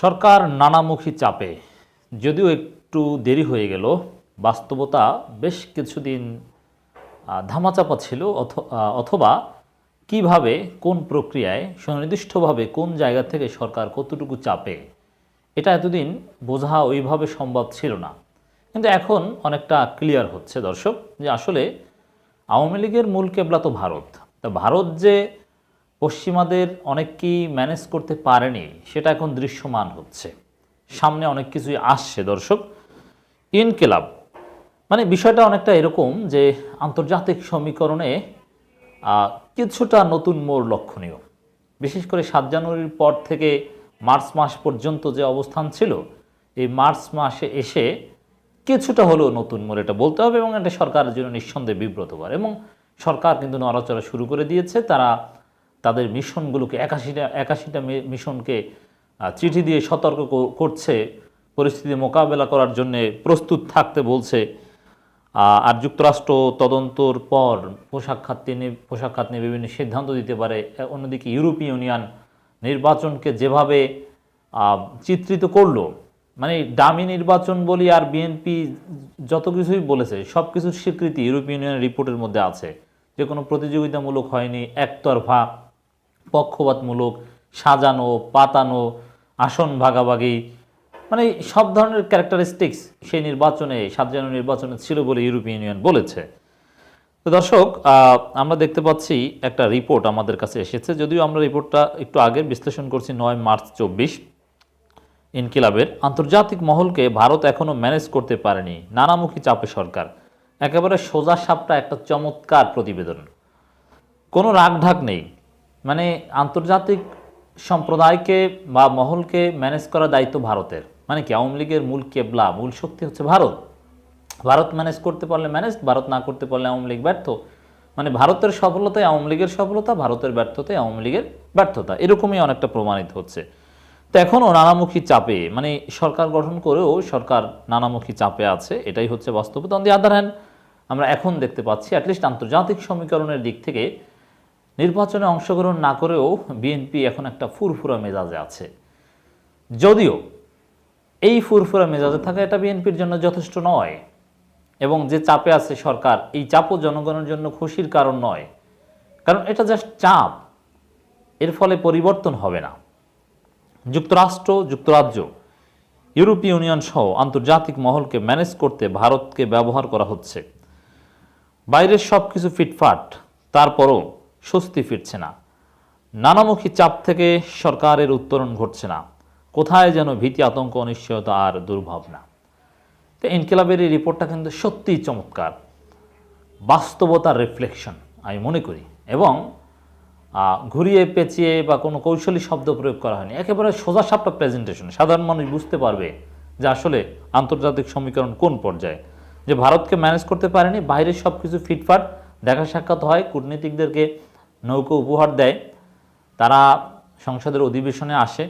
সরকার নানামুখী চাপে। যদিও একটু দেরি হয়ে গেল, বাস্তবতা বেশ কিছুদিন ধামাচাপা ছিল, অথ- অথবা কীভাবে, কোন প্রক্রিয়ায়, সুনির্দিষ্টভাবে কোন জায়গা থেকে সরকার কতটুকু চাপে, এটা এতদিন বোঝা ওইভাবে সম্ভব ছিল না। কিন্তু এখন অনেকটা ক্লিয়ার হচ্ছে দর্শক, যে আসলে আওয়ামী লীগের মূল কেবলা তো ভারত। তা ভারত যে পশ্চিমাদের অনেককেই ম্যানেজ করতে পারেনি, সেটা এখন দৃশ্যমান হচ্ছে। সামনে অনেক কিছুই আসছে, দর্শক। ইনকেলাব। মানে বিষয়টা অনেকটা এরকম যে আন্তর্জাতিক সমীকরণে কিছুটা নতুন মোড় লক্ষণীয়। বিশেষ করে সাত জানুয়ারির পর থেকে মার্চ মাস পর্যন্ত যে অবস্থান ছিল, এই মার্চ মাসে এসে কিছুটা হলেও নতুন মোড় এটা বলতে হবে এবং এটা সরকারের জন্য নিঃসন্দেহে বিব্রতকর। এবং সরকার কিন্তু নড়াচড়া শুরু করে দিয়েছে, তারা তাদের মিশনগুলোকে, একাশিটা একাশিটা মিশনকে চিঠি দিয়ে সতর্ক করছে। পরিস্থিতি মোকাবেলা করার জন্যে প্রস্তুত থাকতে বলছে। আর যুক্তরাষ্ট্র তদন্তর পর পোশাক খাত নিয়ে, পোশাক খাত নিয়ে বিভিন্ন সিদ্ধান্ত দিতে পারে। অন্যদিকে ইউরোপীয় ইউনিয়ন নির্বাচনকে যেভাবে চিত্রিত করল মানে দামি নির্বাচন বলি আর বিএনপি যত কিছুই বলেছে সব কিছুর স্বীকৃতি ইউরোপীয় ইউনিয়নের রিপোর্টের মধ্যে আছে। যে কোনো প্রতিযোগিতামূলক হয়নি, একতরফা পক্ষপাতমূলক সাজানো, পাতানো, আসন ভাগাভাগি মানে সব ধরনের ক্যারেক্টারিস্টিক্স সেই নির্বাচনে, সাত জানুয়ারি নির্বাচনে ছিল বলে ইউরোপীয় ইউনিয়ন বলেছে। তো দর্শক আমরা দেখতে পাচ্ছি একটা রিপোর্ট আমাদের কাছে এসেছে। যদিও আমরা রিপোর্টটা একটু আগে বিশ্লেষণ করছি নয় মার্চ চব্বিশ ইনকিলাবের। আন্তর্জাতিক মহলকে ভারত এখনও ম্যানেজ করতে পারেনি। নানামুখী চাপে সরকার। একেবারে সোজা সাপটা একটা চমৎকার প্রতিবেদন। কোনো রাগঢাক নেই। মানে আন্তর্জাতিক সম্প্রদায়কে বা মহলকে ম্যানেজ করার দায়িত্ব ভারতের। মানে কি, আওয়ামী লীগের মূল কেবলা, মূল শক্তি হচ্ছে ভারত। ভারত ম্যানেজ করতে পারলে ম্যানেজ ভারত না করতে পারলে আওয়ামী লীগ ব্যর্থ। মানে ভারতের সফলতায় আওয়ামী লীগের সফলতা, ভারতের ব্যর্থতায় আওয়ামী লীগের ব্যর্থতা। এরকমই অনেকটা প্রমাণিত হচ্ছে। তো এখনও নানামুখী চাপে মানে সরকার গঠন করেও সরকার নানামুখী চাপে আছে, এটাই হচ্ছে বাস্তবতা। অন দি আদার হ্যান্ড আমরা এখন দেখতে পাচ্ছি অ্যাটলিস্ট আন্তর্জাতিক সমীকরণের দিক থেকে নির্বাচনে অংশগ্রহণ না করেও বিএনপি এখন একটা ফুরফুরা মেজাজে আছে। যদিও এই ফুরফুরা মেজাজে থাকা এটা বিএনপির জন্য যথেষ্ট নয় এবং যে চাপে আছে সরকার, এই চাপও জনগণের জন্য খুশির কারণ নয়। কারণ এটা জাস্ট চাপ। এর ফলে পরিবর্তন হবে না। যুক্তরাষ্ট্র, যুক্তরাজ্য, ইউরোপীয় ইউনিয়ন সহ আন্তর্জাতিক মহলকে ম্যানেজ করতে ভারতকে ব্যবহার করা হচ্ছে। বাইরের সব কিছু ফিটফাট। তারপরও স্বস্তি ফিরছে না। নানামুখী চাপ থেকে সরকারের উত্তরণ ঘটছে না। কোথায় যেন ভীতি, আতঙ্ক, অনিশ্চয়তা আর দুর্ভাবনা তো ইনকিলাবের এই রিপোর্টটা কিন্তু সত্যিই চমৎকার। বাস্তবতার রিফ্লেকশন আমি মনে করি। এবং ঘুরিয়ে, পেঁচিয়ে বা কোনো কৌশলী শব্দ প্রয়োগ করা হয়নি। একেবারে সোজা সাপটা প্রেজেন্টেশন সাধারণ মানুষ বুঝতে পারবে যে আসলে আন্তর্জাতিক সমীকরণ কোন পর্যায়ে। যে ভারতকে ম্যানেজ করতে পারেনি, বাইরের সব কিছু ফিটফাট, দেখা সাক্ষাৎ হয় কূটনীতিকদেরকে। নৌকো উপহার দেয়। তারা সংসদের অধিবেশনে আসে,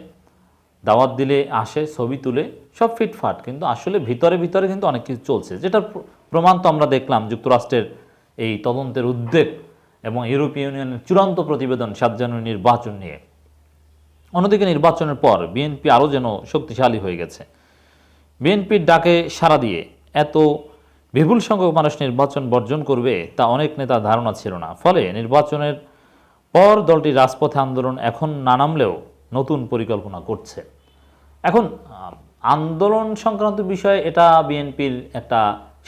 দাওয়াত দিলে আসে, ছবি তুলে, সব ফিটফাট। কিন্তু আসলে ভিতরে ভিতরে কিন্তু অনেক কিছু চলছে। যেটার প্রমাণ তো আমরা দেখলাম যুক্তরাষ্ট্রের এই তদন্তের উদ্বেগ এবং ইউরোপীয় ইউনিয়নের চূড়ান্ত প্রতিবেদন সাত জানুয়ারি নির্বাচন নিয়ে। অন্যদিকে নির্বাচনের পর বিএনপি আরও যেন শক্তিশালী হয়ে গেছে। বিএনপির ডাকে সাড়া দিয়ে এত বিপুল সংখ্যক মানুষ নির্বাচন বর্জন করবে তা অনেক নেতার ধারণা ছিল না। ফলে নির্বাচনের পর দলটি রাজপথে আন্দোলন এখন না নামলেও নতুন পরিকল্পনা করছে। এখন আন্দোলন সংক্রান্ত বিষয়ে এটা বিএনপির একটা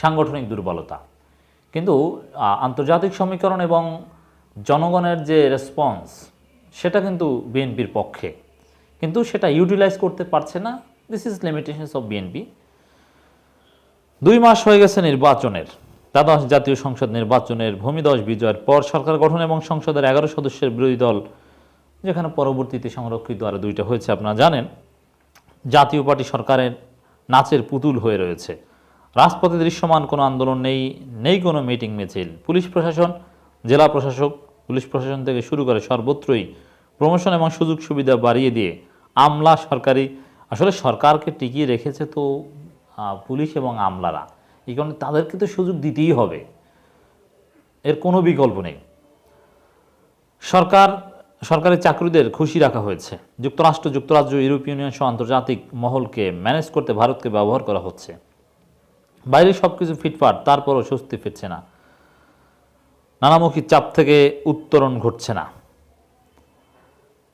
সাংগঠনিক দুর্বলতা। কিন্তু আন্তর্জাতিক সমীকরণ এবং জনগণের যে রেসপন্স সেটা কিন্তু বিএনপির পক্ষে। কিন্তু সেটা ইউটিলাইজ করতে পারছে না। This is limitations of BNP দুই মাস হয়ে গেছে নির্বাচনের। দ্বাদশ জাতীয় সংসদ নির্বাচনের ভূমিদশ বিজয়ের পর সরকার গঠন এবং সংসদের এগারো সদস্যের বিরোধী দল, যেখানে পরবর্তীতে সংরক্ষিত আরও দুইটা হয়েছে, আপনারা জানেন। জাতীয় পার্টি সরকারের নাচের পুতুল হয়ে রয়েছে। রাজপথে দৃশ্যমান কোনো আন্দোলন নেই নেই কোনো মিটিং মিছিল। পুলিশ প্রশাসন, জেলা প্রশাসক, পুলিশ প্রশাসন থেকে শুরু করে সর্বত্রই প্রমোশন এবং সুযোগ সুবিধা বাড়িয়ে দিয়ে আমলা সরকারি। আসলে সরকারকে টিকিয়ে রেখেছে তো পুলিশ এবং আমলারা। এই কারণে তাদেরকে তো সুযোগ দিতেই হবে। এর কোনো বিকল্প নেই। সরকার সরকারি চাকরিদের খুশি রাখা হয়েছে। যুক্তরাষ্ট্র, যুক্তরাজ্য, ইউরোপীয় ইউনিয়ন সহ আন্তর্জাতিক মহলকে ম্যানেজ করতে ভারতকে ব্যবহার করা হচ্ছে। বাইরে সব কিছু ফিটফাট, তারপরও স্বস্তি ফিরছে না। নানামুখী চাপ থেকে উত্তরণ ঘটছে না।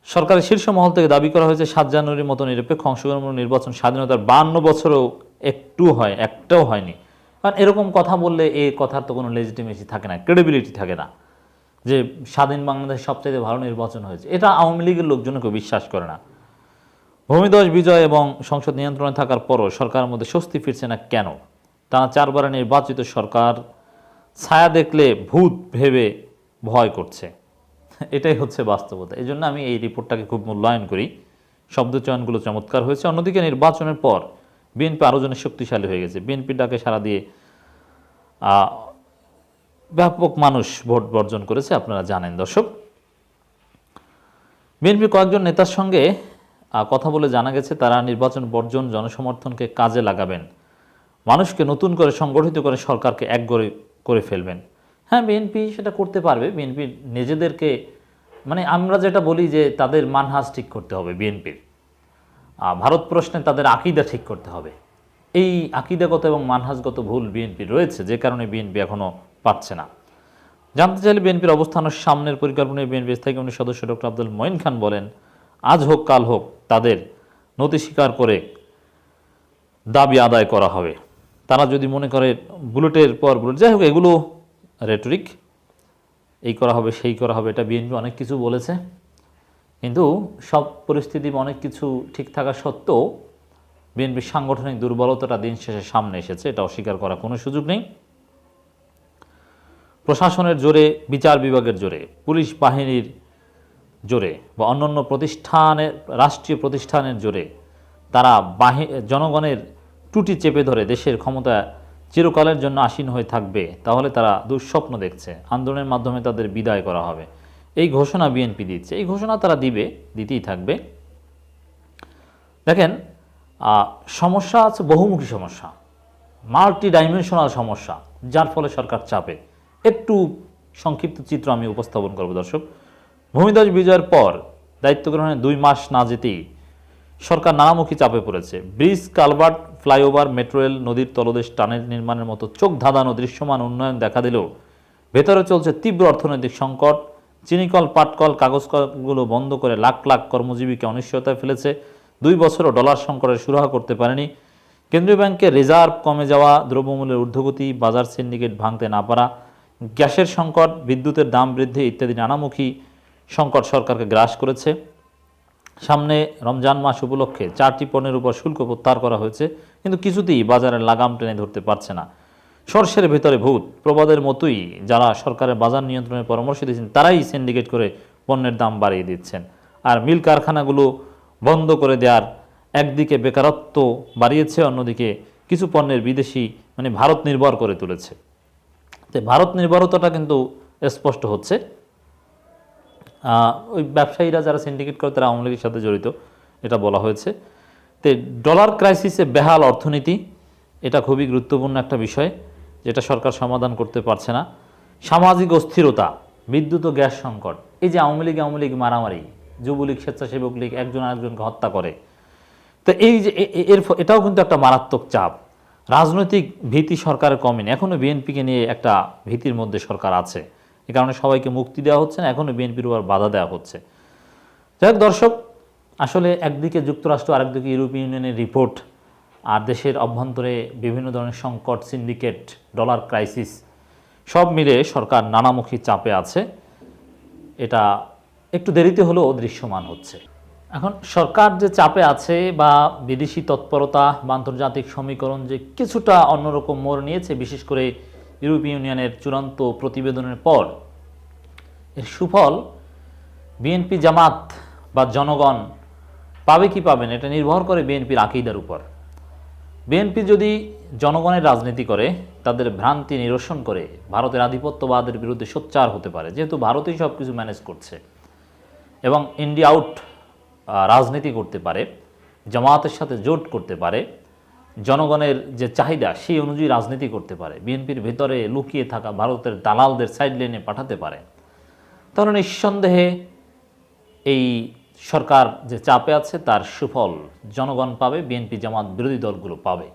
সরকারের শীর্ষ মহল থেকে দাবি করা হয়েছে, সাত জানুয়ারির মতো নিরপেক্ষ অংশগ্রহণ নির্বাচন স্বাধীনতার বান্ন বছরেও একটু হয়, একটাও হয়নি। কারণ এরকম কথা বললে এই কথার তো কোনো লেজিটিমেসি থাকে না ক্রেডিবিলিটি থাকে না। যে স্বাধীন বাংলাদেশ সবচেয়ে ভালো নির্বাচন হয়েছে, এটা আওয়ামী লীগের লোকজন কেউ বিশ্বাস করে না। ভূমিদশ বিজয় এবং সংসদ নিয়ন্ত্রণে থাকার পরও সরকারের মধ্যে স্বস্তি ফিরছে না কেন? টানা চারবার নির্বাচিত সরকার ছায়া দেখলে ভূত ভেবে ভয় করছে। এটাই হচ্ছে বাস্তবতা। এই জন্য আমি এই রিপোর্টটাকে খুব মূল্যায়ন করি। শব্দচয়নগুলো চমৎকার হয়েছে। অন্যদিকে নির্বাচনের পর বিএনপি আরও জনের শক্তিশালী হয়ে গেছে। বিএনপির ডাকে সারা দিয়ে ব্যাপক মানুষ ভোট বর্জন করেছে আপনারা জানেন দর্শক। বিএনপির কয়েকজন নেতার সঙ্গে কথা বলে জানা গেছে তারা নির্বাচন বর্জন জনসমর্থনকে কাজে লাগাবেন। মানুষকে নতুন করে সংগঠিত করে সরকারকে এক করে করে ফেলবেন। হ্যাঁ বিএনপি সেটা করতে পারবে। বিএনপি নিজেদেরকে মানে আমরা যেটা বলি যে তাদের মানহাজ ঠিক করতে হবে বিএনপির। ভারত প্রশ্নে তাদের আকিদা ঠিক করতে হবে। এই আকিদাগত এবং মানহাজগত ভুল বিএনপি রয়েছে, যে কারণে বিএনপি এখনও পাচ্ছে না। জানতে চাইলে বিএনপির অবস্থান সামনের পরিকল্পনায় বিএনপি স্থায়ী কমিটির সদস্য ডক্টর আব্দুল মঈন খান বলেন, আজ হোক, কাল হোক, তাদের নথি স্বীকার করে দাবি আদায় করা হবে। তারা যদি মনে করে বুলেটের পর বুলেট, যাই হোক, এগুলো রেটরিক এই করা হবে, সেই করা হবে, এটা বিএনপি অনেক কিছু বলেছে। কিন্তু সব পরিস্থিতি অনেক কিছু ঠিক থাকা সত্ত্বেও বিএনপির সাংগঠনিক দুর্বলতাটা দিন শেষে সামনে এসেছে, এটা অস্বীকার করার কোনো সুযোগ নেই। প্রশাসনের জোরে, বিচার বিভাগের জোরে, পুলিশ বাহিনীর জোরে বা অন্যান্য প্রতিষ্ঠানের, রাষ্ট্রীয় প্রতিষ্ঠানের জোরে তারা বাহি, জনগণের টুটি চেপে ধরে দেশের ক্ষমতা চিরকালের জন্য আসীন হয়ে থাকবে, তাহলে তারা দুঃস্বপ্ন দেখছে। আন্দোলনের মাধ্যমে তাদের বিদায় করা হবে। এই ঘোষণা বিএনপি দিচ্ছে। এই ঘোষণা তারা দিবে, দিতেই থাকবে। দেখেন সমস্যা আছে বহুমুখী সমস্যা মাল্টি ডাইমেনশনাল সমস্যা, যার ফলে সরকার চাপে। একটু সংক্ষিপ্ত চিত্র আমি উপস্থাপন করব, দর্শক। ভূমিদজ বিজয়ের পর দায়িত্ব গ্রহণের দুই মাস না যেতেই সরকার নানামুখী চাপে পড়েছে। Bridge, culvert, flyover, metro rail, নদীর তলদেশ টানেল নির্মাণের মতো চোখ ধাঁধানো দৃশ্যমান উন্নয়ন দেখা দিলেও ভেতরে চলছে তীব্র অর্থনৈতিক সংকট। চিনিকল, পাটকল কাগজ কলগুলো বন্ধ করে লাখ লাখ কর্মজীবীকে অনিশ্চয়তায় ফেলেছে। দুই বছরও ডলার সংকটের সুরাহা করতে পারেনি। কেন্দ্রীয় ব্যাংকে রিজার্ভ কমে যাওয়া দ্রব্যমূল্যের ঊর্ধ্বগতি বাজার সিন্ডিকেট ভাঙতে না পারা, গ্যাসের সংকট, বিদ্যুতের দাম বৃদ্ধি ইত্যাদি নানামুখী সংকট সরকারকে গ্রাস করেছে। সামনে রমজান মাস উপলক্ষে চারটি পণ্যের উপর শুল্ক প্রত্যাহার করা হয়েছে, কিন্তু কিছুতেই বাজারের লাগাম টেনে ধরতে পারছে না। সর্ষের ভেতরে ভূত। প্রবাদের মতোই যারা সরকারের বাজার নিয়ন্ত্রণের পরামর্শ দিয়েছেন, তারাই সিন্ডিকেট করে পণ্যের দাম বাড়িয়ে দিচ্ছেন। আর মিল কারখানাগুলো বন্ধ করে দেওয়ার একদিকে বেকারত্ব বাড়িয়েছে, অন্যদিকে কিছু পণ্যের বিদেশি মানে ভারত নির্ভর করে তুলেছে। তো ভারত নির্ভরতাটা কিন্তু স্পষ্ট হচ্ছে। ওই ব্যবসায়ীরা যারা সিন্ডিকেট করে, তারা আওয়ামী লীগের সাথে জড়িত, এটা বলা হয়েছে। তো ডলার ক্রাইসিসে বেহাল অর্থনীতি, এটা খুবই গুরুত্বপূর্ণ একটা বিষয়। যেটা সরকার সমাধান করতে পারছে না। সামাজিক অস্থিরতা, বিদ্যুৎ ও গ্যাস সংকট, এই যে আওয়ামী লীগ আওয়ামী লীগ মারামারি, যুবলীগ, স্বেচ্ছাসেবক লীগ একজন আরেকজনকে হত্যা করে। তো এই যে এর এটাও কিন্তু একটা মারাত্মক চাপ। রাজনৈতিক ভীতি সরকারের কমেনি। এখনও বিএনপিকে নিয়ে একটা ভীতির মধ্যে সরকার আছে। এ কারণে সবাইকে মুক্তি দেওয়া হচ্ছে না এখনও বিএনপির উপর বাধা দেওয়া হচ্ছে। যাই দর্শক, আসলে একদিকে যুক্তরাষ্ট্র, আরেকদিকে ইউরোপীয় ইউনিয়নের রিপোর্ট। আর দেশের অভ্যন্তরে বিভিন্ন ধরনের সংকট সিন্ডিকেট ডলার ক্রাইসিস সব মিলে সরকার নানামুখী চাপে আছে। এটা একটু দেরিতে হলেও দৃশ্যমান হচ্ছে। এখন সরকার যে চাপে আছে বা বিদেশি তৎপরতা বা আন্তর্জাতিক সমীকরণ যে কিছুটা অন্যরকম মোড় নিয়েছে, বিশেষ করে ইউরোপীয় ইউনিয়নের চূড়ান্ত প্রতিবেদনের পর, এর সুফল বিএনপি জামাত বা জনগণ পাবে কি পাবেন এটা নির্ভর করে বিএনপির আকিদার উপর। বিএনপি যদি জনগণের রাজনীতি করে, তাদের ভ্রান্তি নিরসন করে, ভারতের আধিপত্যবাদের বিরুদ্ধে সোচ্চার হতে পারে, যেহেতু ভারতেই সব কিছু ম্যানেজ করছে এবং ইন্ডিয়া আউট রাজনীতি করতে পারে, জামায়াতের সাথে জোট করতে পারে, জনগণের যে চাহিদা সেই অনুযায়ী রাজনীতি করতে পারে, বিএনপির ভেতরে লুকিয়ে থাকা ভারতের দালালদের সাইড লাইনে পাঠাতে পারে, তাহলে নিঃসন্দেহে এই সরকার যে চাপে আছে তার সুফল জনগণ পাবে বিএনপি জামাত বিরোধী দলগুলো পাবে।